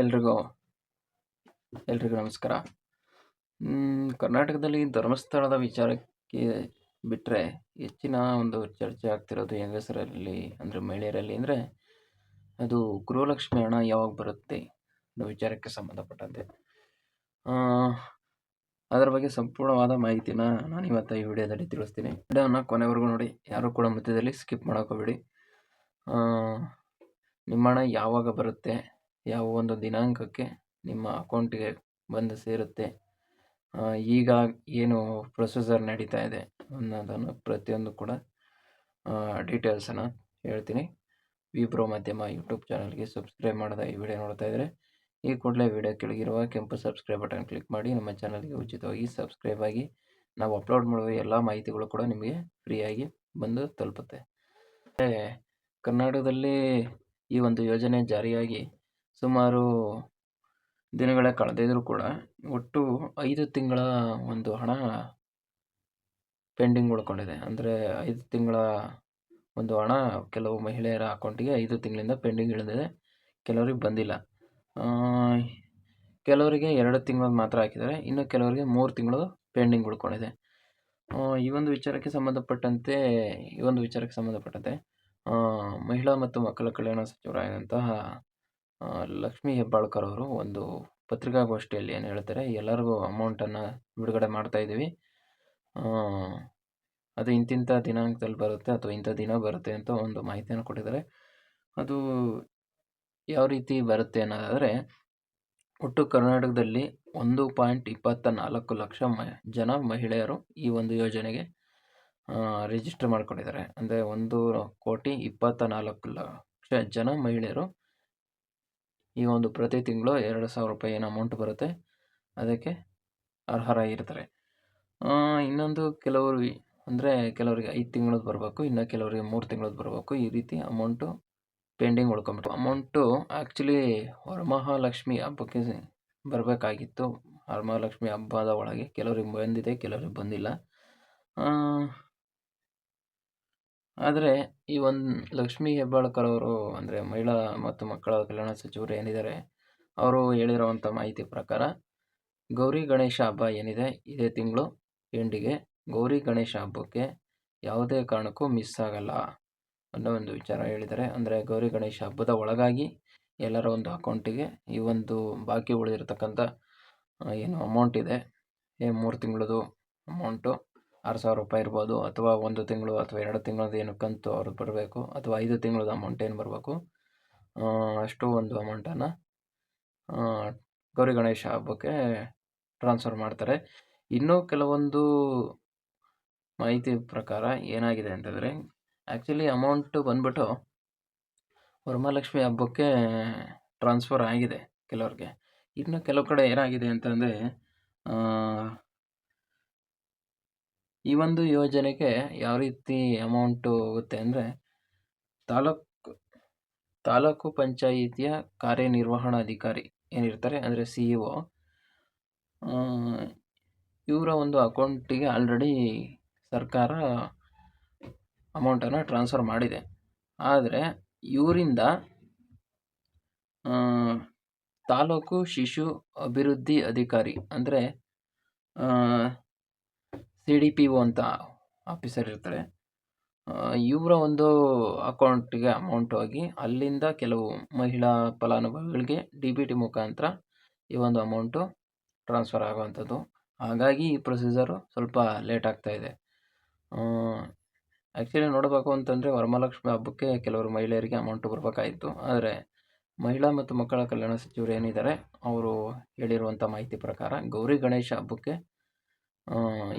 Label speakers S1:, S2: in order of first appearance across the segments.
S1: ಎಲ್ರಿಗೂ ಎಲ್ರಿಗೂ ನಮಸ್ಕಾರ. ಕರ್ನಾಟಕದಲ್ಲಿ ಧರ್ಮಸ್ಥಳದ ವಿಚಾರಕ್ಕೆ ಬಿಟ್ಟರೆ ಹೆಚ್ಚಿನ ಒಂದು ಚರ್ಚೆ ಆಗ್ತಿರೋದು ಹೆಂಗಸರಲ್ಲಿ ಅಂದರೆ ಮಹಿಳೆಯರಲ್ಲಿ ಅಂದರೆ ಅದು ಗೃಹಲಕ್ಷ್ಮಿ ಹಣ ಯಾವಾಗ ಬರುತ್ತೆ ಅನ್ನೋ ವಿಚಾರಕ್ಕೆ ಸಂಬಂಧಪಟ್ಟಂತೆ. ಅದರ ಬಗ್ಗೆ ಸಂಪೂರ್ಣವಾದ ಮಾಹಿತಿನ ನಾನು ಇವತ್ತು ಈ ವಿಡಿಯೋದಲ್ಲಿ ತಿಳಿಸ್ತೀನಿ. ವಿಡಿಯೋನ ಕೊನೆವರೆಗೂ ನೋಡಿ, ಯಾರೂ ಕೂಡ ಮಧ್ಯದಲ್ಲಿ ಸ್ಕಿಪ್ ಮಾಡೋಕೋಬೇಡಿ. ನಿಮ್ಮ ಹಣ ಯಾವಾಗ ಬರುತ್ತೆ ಯಾವ ಒಂದು ದಿನಾಂಕಕ್ಕೆ ನಿಮ್ಮ ಅಕೌಂಟಿಗೆ ಬಂದು ಸೇರುತ್ತೆ. ಈಗ ಏನು ಪ್ರೊಸೆಸರ್ ನಡೀತಾ ಇದೆ ಅನ್ನೋದನ್ನು ಪ್ರತಿಯೊಂದು ಕೂಡ ಡೀಟೇಲ್ಸನ್ನು ಹೇಳ್ತೀನಿ. ವಿಪ್ರೋ ಮಾಧ್ಯಮ ಯೂಟ್ಯೂಬ್ ಚಾನಲ್ಗೆ ಸಬ್ಸ್ಕ್ರೈಬ್ ಮಾಡಿದ ಈ ವಿಡಿಯೋ ನೋಡ್ತಾ ಇದ್ದರೆ ಈ ಕೂಡಲೇ ವಿಡಿಯೋ ಕೆಳಗಿರುವ ಕೆಂಪು ಸಬ್ಸ್ಕ್ರೈಬ್ ಬಟನ್ ಕ್ಲಿಕ್ ಮಾಡಿ ನಮ್ಮ ಚಾನಲ್ಗೆ ಉಚಿತವಾಗಿ ಸಬ್ಸ್ಕ್ರೈಬ್ ಆಗಿ, ನಾವು ಅಪ್ಲೋಡ್ ಮಾಡುವ ಎಲ್ಲ ಮಾಹಿತಿಗಳು ಕೂಡ ನಿಮಗೆ ಫ್ರೀಯಾಗಿ ಬಂದು ತಲುಪುತ್ತೆ. ಕರ್ನಾಟಕದಲ್ಲಿ ಈ ಒಂದು ಯೋಜನೆ ಜಾರಿಯಾಗಿ ಸುಮಾರು ದಿನಗಳೇ ಕಳೆದಿದ್ರು ಕೂಡ ಒಟ್ಟು ಐದು ತಿಂಗಳ ಒಂದು ಹಣ ಪೆಂಡಿಂಗ್ ಉಳ್ಕೊಂಡಿದೆ. ಅಂದರೆ ಐದು ತಿಂಗಳ ಒಂದು ಹಣ ಕೆಲವು ಮಹಿಳೆಯರ ಅಕೌಂಟಿಗೆ ಐದು ತಿಂಗಳಿಂದ ಪೆಂಡಿಂಗ್ ಇಳಿದಿದೆ. ಕೆಲವ್ರಿಗೆ ಬಂದಿಲ್ಲ. ಕೆಲವರಿಗೆ ಎರಡು ತಿಂಗಳು ಮಾತ್ರ ಹಾಕಿದ್ದಾರೆ. ಇನ್ನು ಕೆಲವರಿಗೆ ಮೂರು ತಿಂಗಳು ಪೆಂಡಿಂಗ್ ಉಳ್ಕೊಂಡಿದೆ. ಈ ಒಂದು ವಿಚಾರಕ್ಕೆ ಸಂಬಂಧಪಟ್ಟಂತೆ, ಈ ಒಂದು ವಿಚಾರಕ್ಕೆ ಸಂಬಂಧಪಟ್ಟಂತೆ ಮಹಿಳಾ ಮತ್ತು ಮಕ್ಕಳ ಕಲ್ಯಾಣ ಸಚಿವರಾದಂತಹ ಲಕ್ಷ್ಮೀ ಹೆಬ್ಬಾಳ್ಕರ್ ಅವರು ಒಂದು ಪತ್ರಿಕಾಗೋಷ್ಠಿಯಲ್ಲಿ ಏನು ಹೇಳ್ತಾರೆ, ಎಲ್ಲರಿಗೂ ಅಮೌಂಟನ್ನು ಬಿಡುಗಡೆ ಮಾಡ್ತಾ ಇದ್ದೀವಿ. ಅದು ಇಂತಿಂಥ ದಿನಾಂಕದಲ್ಲಿ ಬರುತ್ತೆ, ಅಥವಾ ಇಂಥ ದಿನ ಬರುತ್ತೆ ಅಂತ ಒಂದು ಮಾಹಿತಿಯನ್ನು ಕೊಟ್ಟಿದ್ದಾರೆ. ಅದು ಯಾವ ರೀತಿ ಬರುತ್ತೆ ಅನ್ನೋದಾದರೆ, ಒಟ್ಟು ಕರ್ನಾಟಕದಲ್ಲಿ ಒಂದು ಪಾಯಿಂಟ್ ಇಪ್ಪತ್ತ ನಾಲ್ಕು ಲಕ್ಷ ಮ, ಜನ ಮಹಿಳೆಯರು ಈ ಒಂದು ಯೋಜನೆಗೆ ರಿಜಿಸ್ಟರ್ ಮಾಡ್ಕೊಂಡಿದ್ದಾರೆ. ಅಂದರೆ ಒಂದು ಕೋಟಿ ಇಪ್ಪತ್ತ ನಾಲ್ಕು ಲಕ್ಷ ಜನ ಮಹಿಳೆಯರು ಈ ಒಂದು ಪ್ರತಿ ತಿಂಗಳು ಎರಡು ಸಾವಿರ ರೂಪಾಯಿ ಏನು ಅಮೌಂಟ್ ಬರುತ್ತೆ. ಅದಕ್ಕೆ ಅರ್ಹರಾಗಿರ್ತಾರೆ. ಇನ್ನೊಂದು ಕೆಲವರು ಅಂದರೆ ಕೆಲವರಿಗೆ ಐದು ತಿಂಗಳದ್ದು ಬರಬೇಕು, ಇನ್ನು ಕೆಲವರಿಗೆ ಮೂರು ತಿಂಗಳದ್ದು ಬರಬೇಕು. ಈ ರೀತಿ ಅಮೌಂಟು ಪೆಂಡಿಂಗ್ ಉಳ್ಕೊಂಬಿಟ್ಟು ಅಮೌಂಟು ಆ್ಯಕ್ಚುಲಿ ವರಮಹಾಲಕ್ಷ್ಮಿ ಹಬ್ಬಕ್ಕೆ ಬರಬೇಕಾಗಿತ್ತು. ವರಮಹಾಲಕ್ಷ್ಮಿ ಹಬ್ಬದ ಒಳಗೆ ಕೆಲವ್ರಿಗೆ ಬಂದಿದೆ, ಕೆಲವ್ರಿಗೆ ಬಂದಿಲ್ಲ. ಆದರೆ ಈ ಒಂದು ಲಕ್ಷ್ಮೀ ಹೆಬ್ಬಾಳ್ಕರ್ ಅವರು ಅಂದರೆ ಮಹಿಳಾ ಮತ್ತು ಮಕ್ಕಳ ಕಲ್ಯಾಣ ಸಚಿವರು ಏನಿದ್ದಾರೆ ಅವರು ಹೇಳಿರುವಂಥ ಮಾಹಿತಿ ಪ್ರಕಾರ ಗೌರಿ ಗಣೇಶ ಹಬ್ಬ ಏನಿದೆ ಇದೇ ತಿಂಗಳು ಎಂಡಿಗೆ ಗೌರಿ ಗಣೇಶ ಹಬ್ಬಕ್ಕೆ ಯಾವುದೇ ಕಾರಣಕ್ಕೂ ಮಿಸ್ ಆಗಲ್ಲ ಅನ್ನೋ ಒಂದು ವಿಚಾರ ಹೇಳಿದ್ದಾರೆ. ಅಂದರೆ ಗೌರಿ ಗಣೇಶ ಹಬ್ಬದ ಒಳಗಾಗಿ ಎಲ್ಲರ ಒಂದು ಅಕೌಂಟಿಗೆ ಈ ಒಂದು ಬಾಕಿ ಉಳಿದಿರತಕ್ಕಂಥ ಏನು ಅಮೌಂಟ್ ಇದೆ, ಈ ಮೂರು ತಿಂಗಳದು ಅಮೌಂಟು ಆರು ಸಾವಿರ ರೂಪಾಯಿ ಇರ್ಬೋದು ಅಥವಾ ಒಂದು ತಿಂಗಳು ಅಥವಾ ಎರಡು ತಿಂಗಳದ್ದು ಏನು ಕಂತು ಅವ್ರದ್ದು ಬರಬೇಕು ಅಥವಾ ಐದು ತಿಂಗಳದ್ದು ಅಮೌಂಟ್ ಏನು ಬರಬೇಕು. ಅಷ್ಟು ಒಂದು ಅಮೌಂಟನ್ನು ಗೌರಿ ಗಣೇಶ ಹಬ್ಬಕ್ಕೆ ಟ್ರಾನ್ಸ್ಫರ್ ಮಾಡ್ತಾರೆ. ಇನ್ನೂ ಕೆಲವೊಂದು ಮಾಹಿತಿ ಪ್ರಕಾರ ಏನಾಗಿದೆ ಅಂತಂದರೆ ಆ್ಯಕ್ಚುಲಿ ಅಮೌಂಟು ಬಂದ್ಬಿಟ್ಟು ವರಮಹಾಲಕ್ಷ್ಮಿ ಹಬ್ಬಕ್ಕೆ ಟ್ರಾನ್ಸ್ಫರ್ ಆಗಿದೆ ಕೆಲವ್ರಿಗೆ. ಇನ್ನು ಕೆಲವು ಕಡೆ ಏನಾಗಿದೆ ಅಂತಂದರೆ ಈ ಒಂದು ಯೋಜನೆಗೆ ಯಾವ ರೀತಿ ಅಮೌಂಟು ಹೋಗುತ್ತೆ ಅಂದರೆ ತಾಲೂಕು ತಾಲೂಕು ಪಂಚಾಯಿತಿಯ ಕಾರ್ಯನಿರ್ವಹಣಾಧಿಕಾರಿ ಏನಿರ್ತಾರೆ ಅಂದರೆ ಸಿ ಇ ಒ ಇವರ ಒಂದು ಅಕೌಂಟಿಗೆ ಆಲ್ರೆಡಿ ಸರ್ಕಾರ ಅಮೌಂಟನ್ನು ಟ್ರಾನ್ಸ್ಫರ್ ಮಾಡಿದೆ. ಆದರೆ ಇವರಿಂದ ತಾಲೂಕು ಶಿಶು ಅಭಿವೃದ್ಧಿ ಅಧಿಕಾರಿ ಅಂದರೆ ಸಿ ಡಿ ಪಿ ಒ ಅಂತ ಆಫೀಸರ್ ಇರ್ತಾರೆ. ಇವರ ಒಂದು ಅಕೌಂಟಿಗೆ ಅಮೌಂಟ್ ಹೋಗಿ ಅಲ್ಲಿಂದ ಕೆಲವು ಮಹಿಳಾ ಫಲಾನುಭವಿಗಳಿಗೆ ಡಿ ಬಿ ಟಿ ಮುಖಾಂತರ ಈ ಒಂದು ಅಮೌಂಟು ಟ್ರಾನ್ಸ್ಫರ್ ಆಗುವಂಥದ್ದು. ಹಾಗಾಗಿ ಈ ಪ್ರೊಸೀಜರು ಸ್ವಲ್ಪ ಲೇಟ್ ಆಗ್ತಾ ಇದೆ. ಆ್ಯಕ್ಚುಲಿ ನೋಡಬೇಕು ಅಂತಂದರೆ ವರಮಹಾಲಕ್ಷ್ಮಿ ಹಬ್ಬಕ್ಕೆ ಕೆಲವರು ಮಹಿಳೆಯರಿಗೆ ಅಮೌಂಟು ಬರಬೇಕಾಯಿತು ಆದರೆ ಮಹಿಳಾ ಮತ್ತು ಮಕ್ಕಳ ಕಲ್ಯಾಣ ಸಚಿವರು ಏನಿದ್ದಾರೆ, ಅವರು ಹೇಳಿರುವಂಥ ಮಾಹಿತಿ ಪ್ರಕಾರ ಗೌರಿ ಗಣೇಶ ಹಬ್ಬಕ್ಕೆ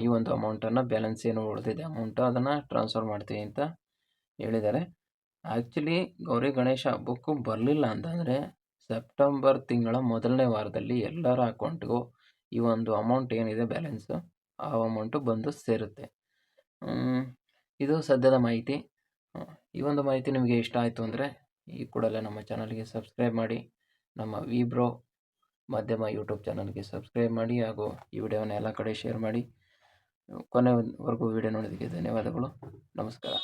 S1: ಈ ಒಂದು ಅಮೌಂಟನ್ನು ಬ್ಯಾಲೆನ್ಸ್ ಏನು ಉಳಿದಿದೆ ಅಮೌಂಟು ಅದನ್ನು ಟ್ರಾನ್ಸ್ಫರ್ ಮಾಡ್ತೀವಿ ಅಂತ ಹೇಳಿದ್ದಾರೆ. ಆ್ಯಕ್ಚುಲಿ ಗೌರಿ ಗಣೇಶ ಹಬ್ಬಕ್ಕೂ ಬರಲಿಲ್ಲ ಅಂತಂದರೆ ಸೆಪ್ಟೆಂಬರ್ ತಿಂಗಳ ಮೊದಲನೇ ವಾರದಲ್ಲಿ ಎಲ್ಲರ ಅಕೌಂಟ್ಗೂ ಈ ಒಂದು ಅಮೌಂಟ್ ಏನಿದೆ ಬ್ಯಾಲೆನ್ಸು ಆ ಅಮೌಂಟು ಬಂದು ಸೇರುತ್ತೆ. ಇದು ಸದ್ಯದ ಮಾಹಿತಿ. ಈ ಒಂದು ಮಾಹಿತಿ ನಿಮಗೆ ಇಷ್ಟ ಆಯಿತು ಅಂದರೆ ಈ ಕೂಡಲೇ ನಮ್ಮ ಚಾನಲ್ಗೆ ಸಬ್ಸ್ಕ್ರೈಬ್ ಮಾಡಿ. ನಮ್ಮ ವಿಬ್ರೋ ಮಾಧ್ಯಮ ಯೂಟ್ಯೂಬ್ ಚಾನಲ್ಗೆ ಸಬ್ಸ್ಕ್ರೈಬ್ ಮಾಡಿ ಹಾಗೂ ಈ ವಿಡಿಯೋವನ್ನು ಎಲ್ಲ ಕಡೆ ಶೇರ್ ಮಾಡಿ. ಕೊನೆವರೆಗೂ ವಿಡಿಯೋ ನೋಡೋದಕ್ಕೆ ಧನ್ಯವಾದಗಳು. ನಮಸ್ಕಾರ.